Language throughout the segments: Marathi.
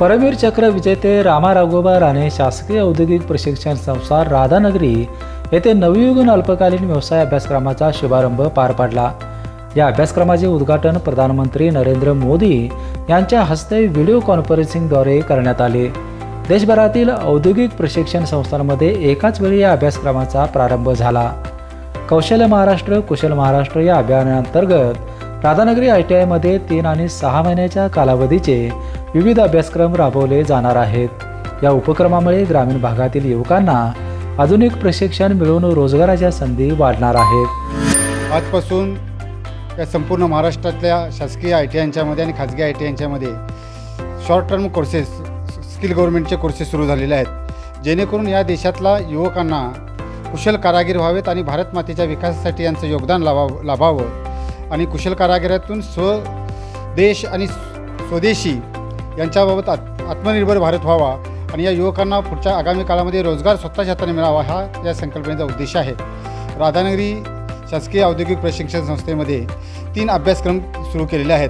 परमवीर चक्र विजेते रामा राघोबा राणे शासकीय औद्योगिक प्रशिक्षण संस्था राधानगरी येथे नवयुगन अल्पकालीन व्यवसाय अभ्यासक्रमाचा शुभारंभ पार पाडला. या अभ्यासक्रमाचे उद्घाटन प्रधानमंत्री नरेंद्र मोदी यांच्या हस्ते व्हिडिओ कॉन्फरन्सिंगद्वारे करण्यात आले. देशभरातील औद्योगिक प्रशिक्षण संस्थांमध्ये एकाच वेळी या अभ्यासक्रमाचा प्रारंभ झाला. कौशल्य महाराष्ट्र कुशल महाराष्ट्र या अभियानांतर्गत राधानगरी आय टी आयमध्ये तीन आणि सहा महिन्याच्या कालावधीचे विविध अभ्यासक्रम राबवले जाणार आहेत. या उपक्रमामुळे ग्रामीण भागातील युवकांना आधुनिक प्रशिक्षण मिळून रोजगाराच्या संधी वाढणार आहेत. आजपासून या संपूर्ण महाराष्ट्रातल्या शासकीय आय टी आयच्यामध्ये आणि खाजगी आय टी आयच्यामध्ये शॉर्ट टर्म कोर्सेस स्किल गव्हर्नमेंटचे कोर्सेस सुरू झालेले आहेत. जेणेकरून या देशातला युवकांना कुशल कारागीर व्हावेत आणि भारत मातेच्या विकासासाठी यांचं योगदान लाभाव लाभावं. आणि कुशल कारागिरातून स्व देश आणि स्वदेशी यांच्याबाबत आत आत्मनिर्भर भारत व्हावा आणि या युवकांना पुढच्या आगामी काळामध्ये रोजगार स्वतःच्या हाताने मिळावा हा या संकल्पनेचा उद्देश आहे. राधानगरी शासकीय औद्योगिक प्रशिक्षण संस्थेमध्ये तीन अभ्यासक्रम सुरू केलेले आहेत.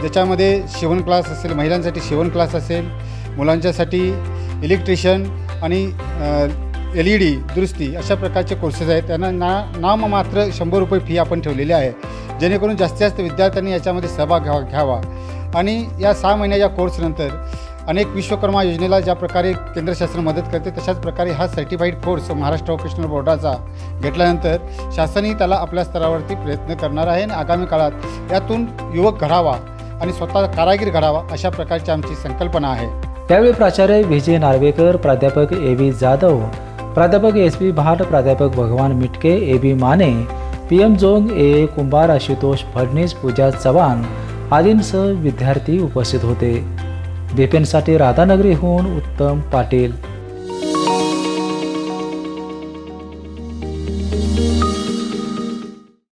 ज्याच्यामध्ये शिवण क्लास असेल महिलांसाठी शिवण क्लास असेल मुलांच्यासाठी इलेक्ट्रिशियन आणि एल ई डी दुरुस्ती अशा प्रकारचे कोर्सेस आहेत. त्यांना ना नाम मात्र शंभर रुपये फी आपण ठेवलेली आहे. जेणेकरून जास्तीत जास्त विद्यार्थ्यांनी याच्यामध्ये सहभाग घ्यावा घ्यावा. आणि या सहा महिन्याच्या कोर्सनंतर अनेक विश्वकर्मा योजनेला ज्या प्रकारे केंद्र शासन मदत करते तशाच प्रकारे हा सर्टिफाईड कोर्स महाराष्ट्र वोकेशनल बोर्डाचा घेतल्यानंतर शासनही त्याला आपल्या स्तरावरती प्रयत्न करणार आहे. आणि आगामी काळात यातून युवक घडावा आणि स्वतः कारागीर घडावा अशा प्रकारची आमची संकल्पना आहे. त्यावेळी प्राचार्य विजय नार्वेकर प्राध्यापक ए व्ही जाधव प्राध्यापक एस पी भाट प्राध्यापक Bhagwan Mitke A B Mane P M Jong A A Kumbhar Ashutosh Phadnis Pooja Chavan आदींसह विद्यार्थी उपस्थित होते. बिपिनसाठी राधानगरीहून उत्तम पाटील